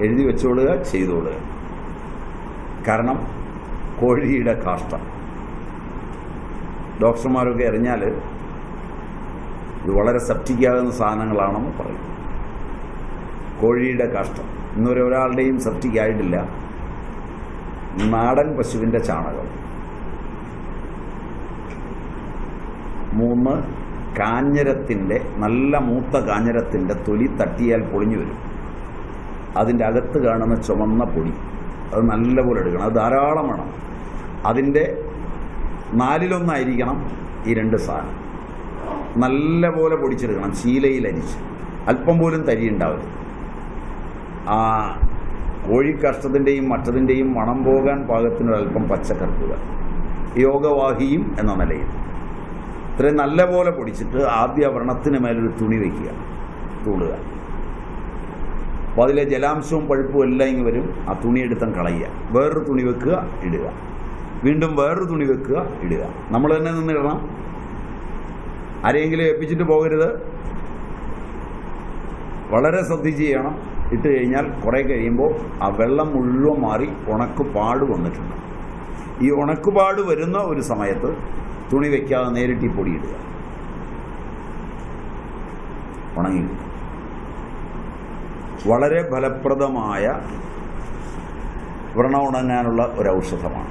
എഴുതി വെച്ചോളുക ചെയ്തോളുക. കാരണം കോഴിയുടെ കാഷ്ടം. ഡോക്ടർമാരൊക്കെ അറിഞ്ഞാൽ ഇത് വളരെ സെപ്റ്റിക്കാകുന്ന സാധനങ്ങളാണെന്ന് പറയും. കോഴിയുടെ കാഷ്ടം. ഇന്നുവരെ ഒരാളുടെയും സെപ്റ്റിക് ആയിട്ടില്ല നാടൻ പശുവിന്റെ ചാണകം. മൂന്ന് കാഞ്ഞരത്തിന്റെ നല്ല മൂത്ത കാഞ്ഞരത്തിന്റെ തൊലി തട്ടിയാൽ പൊളിഞ്ഞു വരും. അതിന്റെ അകത്ത് കാണുന്ന ചുമന്ന പൊടി. അത് നല്ലപോലെ എടുക്കണം. അത് ധാരാളം വേണം. അതിന്റെ നാലിലൊന്നായിരിക്കണം ഈ രണ്ട് സാധനം. നല്ലപോലെ പൊടിച്ചെടുക്കണം. ശീലയിൽ അരിച്ച് അല്പം പോലും തരി ഉണ്ടാവില്ല ആ കോഴിക്കഷ്ടത്തിന്റെയും മറ്റതിന്റെയും മണം പോകാൻ പാകത്തിനൊരല്പം പച്ചക്കറുക്കുക. യോഗവാഹിയും എന്ന നിലയിൽ. ഇത്രയും നല്ലപോലെ പൊടിച്ചിട്ട് ആദ്യ വ്രണത്തിന് മേലൊരു തുണി വയ്ക്കുക തൂളുക അപ്പോൾ അതിലെ ജലാംശവും പഴുപ്പും എല്ലാം ഇങ്ങ് വരും. ആ തുണി എടുത്തം കളയുക. വേറൊരു തുണി വെക്കുക ഇടുക. വീണ്ടും വേറൊരു തുണി വെക്കുക ഇടുക. നമ്മൾ തന്നെ നിന്ന് ഇടണം. ആരെയെങ്കിലും ഏൽപ്പിച്ചിട്ട് പോകരുത്. വളരെ ശ്രദ്ധിച്ച് ചെയ്യണം. ഇട്ട് കഴിഞ്ഞാൽ കുറേ കഴിയുമ്പോൾ ആ വെള്ളം മുഴുവൻ മാറി ഉണക്കുപാട് വന്നിട്ടുണ്ട്. ഈ ഉണക്കുപാട് വരുന്ന ഒരു സമയത്ത് തുണി വയ്ക്കാതെ നേരിട്ട് ഈ പൊടിയിടുക ഇടുക. ഉണങ്ങി വളരെ ഫലപ്രദമായ വ്രണ ഉണങ്ങാനുള്ള ഒരു ഔഷധമാണ്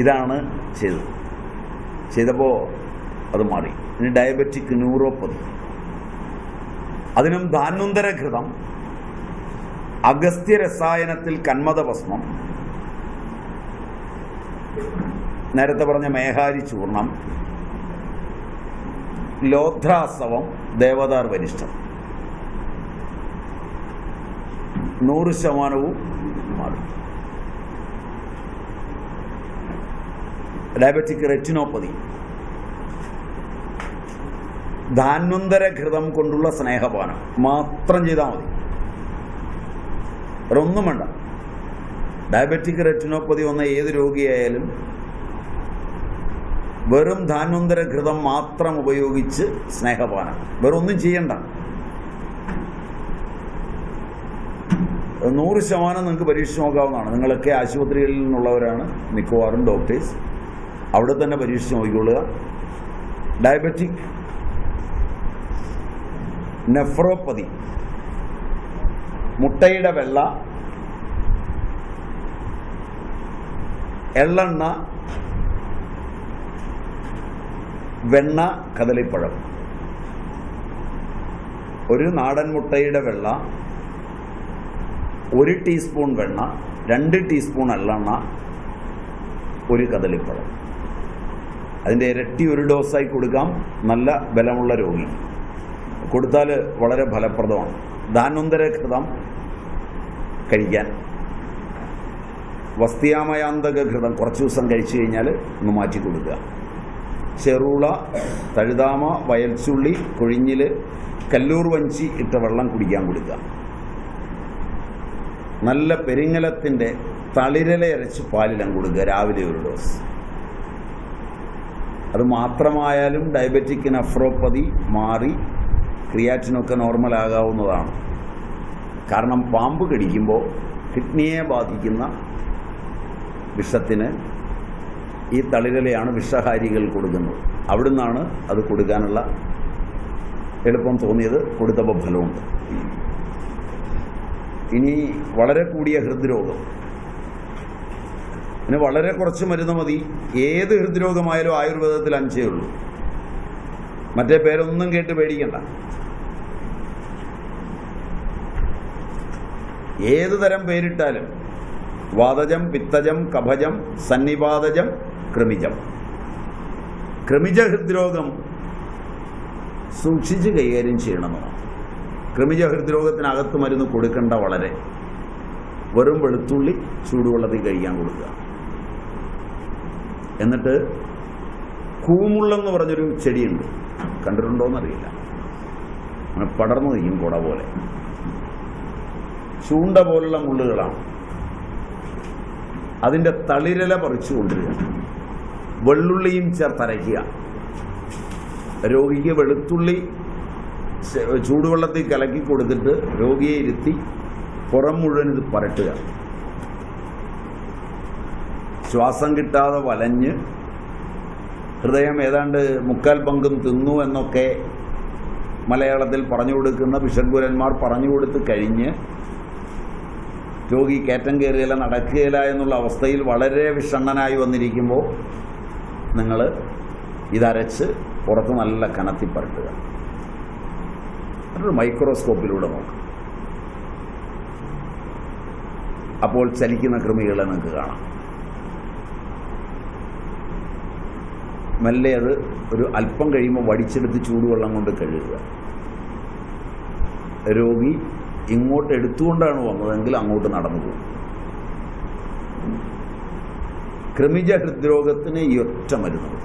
ഇതാണ് ചെയ്തത്. ചെയ്തപ്പോൾ അത് മാറി. ഇനി ഡയബറ്റിക് ന്യൂറോപ്പതി അതിനും ധാന്വന്തരഘൃതം അഗസ്ത്യ രസായനത്തിൽ കന്മതഭസ്മം നേരത്തെ പറഞ്ഞ മേഹാരി ചൂർണം ലോധ്രാസവം ദേവതാർ വരിഷ്ഠം. നൂറ് ശതമാനവും മാറും. Diabetic retinopathy. ധാന്വന്തര ഘൃതം കൊണ്ടുള്ള സ്നേഹപാനം. മാത്രം ചെയ്താൽ മതി. വേറെ ഒന്നും വേണ്ട. ഡയബറ്റിക് റെറ്റിനോപ്പതി വന്ന ഏത് രോഗിയായാലും വെറും ധാന്വന്തര ഘൃതം മാത്രം ഉപയോഗിച്ച് സ്നേഹപാനം. വേറൊന്നും ചെയ്യണ്ട. നൂറ് ശതമാനം നിങ്ങൾക്ക് പരീക്ഷിച്ച് നോക്കാവുന്നതാണ് നിങ്ങളൊക്കെ ആശുപത്രികളിൽ നിന്നുള്ളവരാണ് മിക്കവാറും ഡോക്ടേഴ്സ് അവിടെ തന്നെ പരീക്ഷിച്ച് നോക്കിക്കൊള്ളുക. ഡയബറ്റിക് നെഫ്രോപ്പതി മുട്ടയുടെ വെള്ള എള്ളെണ്ണ വെണ്ണ കദളിപ്പഴം. ഒരു നാടൻ മുട്ടയുടെ വെള്ള ഒരു ടീസ്പൂൺ വെണ്ണ രണ്ട് ടീസ്പൂൺ എള്ളെണ്ണ ഒരു കദളിപ്പഴം. അതിന്റെ ഇരട്ടി ഒരു ഡോസായി കൊടുക്കാം. നല്ല ബലമുള്ള രോഗി. കൊടുത്താൽ വളരെ ഫലപ്രദമാണ്. ധാന്വന്തരഘൃതം കഴിക്കാൻ. വസ്തിയാമയാന്തക ഘൃതം കുറച്ച് ദിവസം കഴിച്ചു കഴിഞ്ഞാൽ ഒന്ന് മാറ്റി കൊടുക്കുക. ചെറുള തഴുതാമ വയൽച്ചുള്ളി കൊഴിഞ്ഞിൽ കല്ലൂർ വഞ്ചി ഇട്ട വെള്ളം കുടിക്കാൻ കൊടുക്കുക. നല്ല പെരിങ്ങലത്തിന്റെ തളിരല അരച്ച് പാലിലം കൊടുക്കുക രാവിലെ ഒരു ഡോസ് അത് മാത്രമായാലും ഡയബറ്റിക് നഫ്രോപ്പതി മാറി ക്രിയാറ്റിനൊക്കെ നോർമൽ ആകാവുന്നതാണ്. കാരണം പാമ്പ് കടിക്കുമ്പോൾ കിഡ്നിയെ ബാധിക്കുന്ന വിഷത്തിന് ഈ തളിരലയാണ് വിഷഹാരികൾ കൊടുക്കുന്നത്. അവിടുന്നാണ് അത് കൊടുക്കാനുള്ള എളുപ്പം തോന്നിയത് കൊടുത്തപ്പോൾ ഫലമുണ്ട്. ഇനി വളരെ കൂടിയ ഹൃദ്രോഗം. പിന്നെ വളരെ കുറച്ച് മരുന്ന് മതി. ഏത് ഹൃദ്രോഗമായാലും ആയുർവേദത്തിൽ അഞ്ചേ ഉള്ളൂ. മറ്റേ പേരൊന്നും കേട്ട് പേടിക്കണ്ട. ഏത് തരം പേരിട്ടാലും വാതജം പിത്തജം കഭജം സന്നിപാതജം ക്രമിജം ക്രമിജ ഹൃദ്രോഗം സൂക്ഷിച്ച് കൈകാര്യം ചെയ്യണമെന്നാണ്. കൃമിജ ഹൃദ്രോഗത്തിനകത്ത് മരുന്ന് കൊടുക്കേണ്ട വളരെ. വെറും വെളുത്തുള്ളി ചൂടുവെള്ളത്തിൽ കഴിക്കാൻ കൊടുക്കുക. എന്നിട്ട് കൂമുള്ളെന്ന് പറഞ്ഞൊരു ചെടിയുണ്ട്. കണ്ടിട്ടുണ്ടോയെന്നറിയില്ല അങ്ങനെ പടർന്നു നിൽക്കും കുട പോലെ. ചൂണ്ട പോലുള്ള മുള്ളുകളാണ്. അതിന്റെ തളിരല പറിച്ചു കൊണ്ടുവരിക. വെള്ളുള്ളിയും ചേർത്തരയ്ക്കുക രോഗിക്ക് വെളുത്തുള്ളി ചൂടുവെള്ളത്തിൽ കലക്കി കൊടുത്തിട്ട് രോഗിയെ ഇരുത്തി പുറം മുഴുവൻ ഇത് പരട്ടുക. ശ്വാസം കിട്ടാതെ വലഞ്ഞ് ഹൃദയം ഏതാണ്ട് മുക്കാൽ പങ്കും തിന്നു എന്നൊക്കെ മലയാളത്തിൽ പറഞ്ഞു കൊടുക്കുന്ന ബിഷഗുരന്മാർ പറഞ്ഞു കൊടുത്ത് കഴിഞ്ഞ് രോഗി കയറ്റം കയറിയില്ല നടക്കുകയില്ല എന്നുള്ള അവസ്ഥയിൽ വളരെ വിഷണ്ണനായി വന്നിരിക്കുമ്പോൾ നിങ്ങൾ ഇതരച്ച് പുറത്ത് നല്ല കനത്തി എന്നിട്ട് മൈക്രോസ്കോപ്പിലൂടെ നോക്കുക അപ്പോൾ ചലിക്കുന്ന കൃമികളെ നിങ്ങൾക്ക് കാണാം. മെല്ലെ അത് ഒരു അല്പം കഴിയുമ്പോൾ വടിച്ചെടുത്ത് ചൂടുവെള്ളം കൊണ്ട് കഴുകുക. രോഗി ഇങ്ങോട്ട് എടുത്തുകൊണ്ടാണ് വന്നതെങ്കിൽ അങ്ങോട്ട് നടന്നു പോകും. ക്രമിജ ഹൃദ്രോഗത്തിന് ഈ ഒറ്റ മരുന്ന്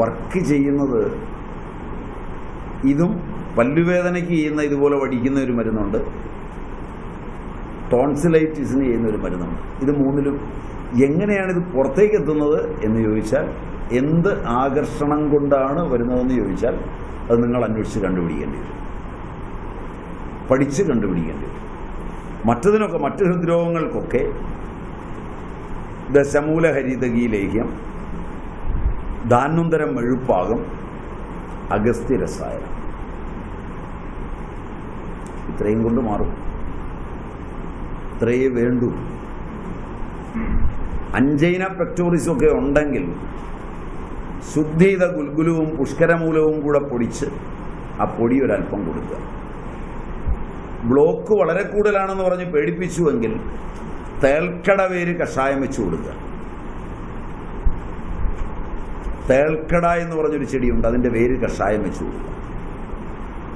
വർക്ക് ചെയ്യുന്നത് ഇതും പല്ലുവേദനയ്ക്ക് ചെയ്യുന്ന ഇതുപോലെ വടിക്കുന്ന ഒരു മരുന്നുണ്ട്. ടോൺസിലൈറ്റിസിന് ചെയ്യുന്ന ഒരു മരുന്നുണ്ട്. ഇത് മൂന്നിലും എങ്ങനെയാണ് ഇത് പുറത്തേക്ക് എത്തുന്നത് എന്ന് ചോദിച്ചാൽ എന്ത് ആകർഷണം കൊണ്ടാണ് വരുന്നതെന്ന് ചോദിച്ചാൽ അത് നിങ്ങൾ അന്വേഷിച്ച് കണ്ടുപിടിക്കേണ്ടി വരും. പഠിച്ച് കണ്ടുപിടിക്കേണ്ടി വരും. മറ്റതിനൊക്കെ മറ്റ് ഹൃദ്രോഗങ്ങൾക്കൊക്കെ ദശമൂല ദാനുന്തരം ലേഹ്യം ധാന്വന്തരം രസായനം. ഇത്രയും കൊണ്ട് മാറും. ഇത്രയേ വേണ്ടു. അഞ്ചൈന പെക്ടോറിസും ഒക്കെ ഉണ്ടെങ്കിൽ ശുദ്ധീത ഗുൽഗുലുവും പുഷ്കരമൂലവും കൂടെ പൊടിച്ച് ആ പൊടി ഒരല്പം കൊടുക്കുക. ബ്ലോക്ക് വളരെ കൂടുതലാണെന്ന് പറഞ്ഞ് പേടിപ്പിച്ചുവെങ്കിൽ തേൽക്കട വേര് കഷായം വെച്ച് കൊടുക്കുക. തേൽക്കട എന്ന് പറഞ്ഞൊരു ചെടിയുണ്ട്. അതിന്റെ വേര് കഷായം വെച്ച്. കൊടുക്കുക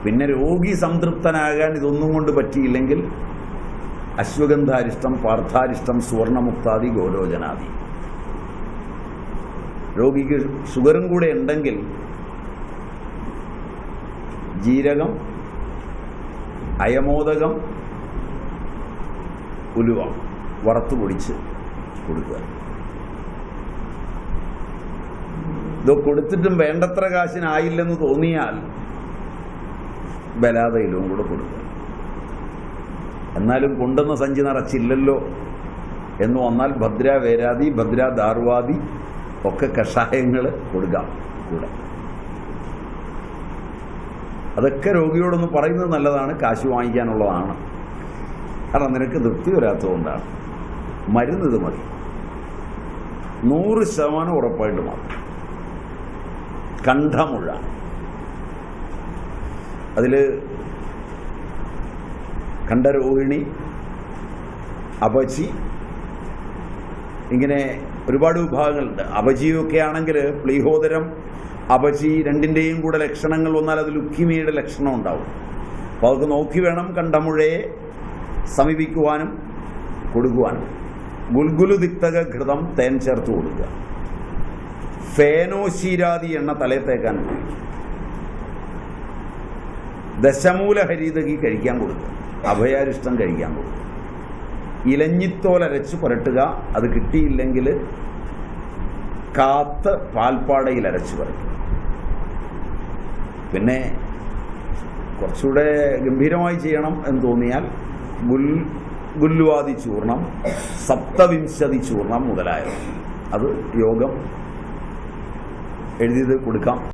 പിന്നെ രോഗി സംതൃപ്തനാകാൻ ഇതൊന്നും കൊണ്ട് പറ്റിയില്ലെങ്കിൽ അശ്വഗന്ധാരിഷ്ടം പാർത്ഥാരിഷ്ടം സുവർണമുക്താദി ഗോരോജനാദി രോഗിക്ക് ഷുഗറും കൂടെ ഉണ്ടെങ്കിൽ ജീരകം അയമോദകം ഉലുവ വറുത്തു പൊടിച്ച് കൊടുക്കുക. ഇത് കൊടുത്തിട്ടും വേണ്ടത്ര കാശിനായില്ലെന്ന് തോന്നിയാൽ ബലാതയിലും കൂടെ കൊടുക്കുക. എന്നാലും കൊണ്ടുവന്ന സഞ്ചി നിറച്ചില്ലല്ലോ എന്ന് വന്നാൽ ഭദ്ര വേരാതി ഭദ്ര ദാർവാദി ഒക്കെ കഷായങ്ങൾ കൊടുക്കാം കൂടെ അതൊക്കെ രോഗിയോടൊന്ന് പറയുന്നത് നല്ലതാണ് കാശ് വാങ്ങിക്കാനുള്ളതാണ്. കാരണം നിനക്ക് തൃപ്തി വരാത്തതുകൊണ്ടാണ്. മരുന്ന് മതി. നൂറ് ശതമാനം ഉറപ്പായിട്ട് മാറും കണ്ഠമുഴ അതിൽ കണ്ഠരോഹിണി അപചി ഇങ്ങനെ ഒരുപാട് വിഭാഗങ്ങളുണ്ട്. അപചിയൊക്കെ ആണെങ്കിൽ പ്ലീഹോദരം അപചി രണ്ടിന്റെയും കൂടെ ലക്ഷണങ്ങൾ വന്നാൽ അത് ലുക്കിമിയുടെ ലക്ഷണം ഉണ്ടാവും. അപ്പോൾ അതൊക്കെ നോക്കി വേണം കണ്ടമുഴയെ സമീപിക്കുവാനും കൊടുക്കുവാനും. ഗുൽഗുലു ദിക്തക ഘൃതം തേൻ ചേർത്ത് കൊടുക്കുക. ഫേനോശീരാതി എണ്ണ തലയിൽ തേക്കാൻ ദശമൂല ഹരിതകി കഴിക്കാൻ കൊടുക്കുക അഭയാരിഷ്ടം കഴിക്കാൻ കൊടുക്കുക ഇലഞ്ഞിത്തോലരച്ച് പുരട്ടുക അത് കിട്ടിയില്ലെങ്കിൽ കാത്ത് പാൽപ്പാടയിൽ അരച്ച് പുരട്ടുക. പിന്നെ കുറച്ചുകൂടെ ഗംഭീരമായി ചെയ്യണം എന്ന് തോന്നിയാൽ ഗുൽ ഗുല്വാദി ചൂർണം സപ്തവിംശതി ചൂർണം മുതലായവ. അത് യോഗം എഴുതിയത് കൊടുക്കാം.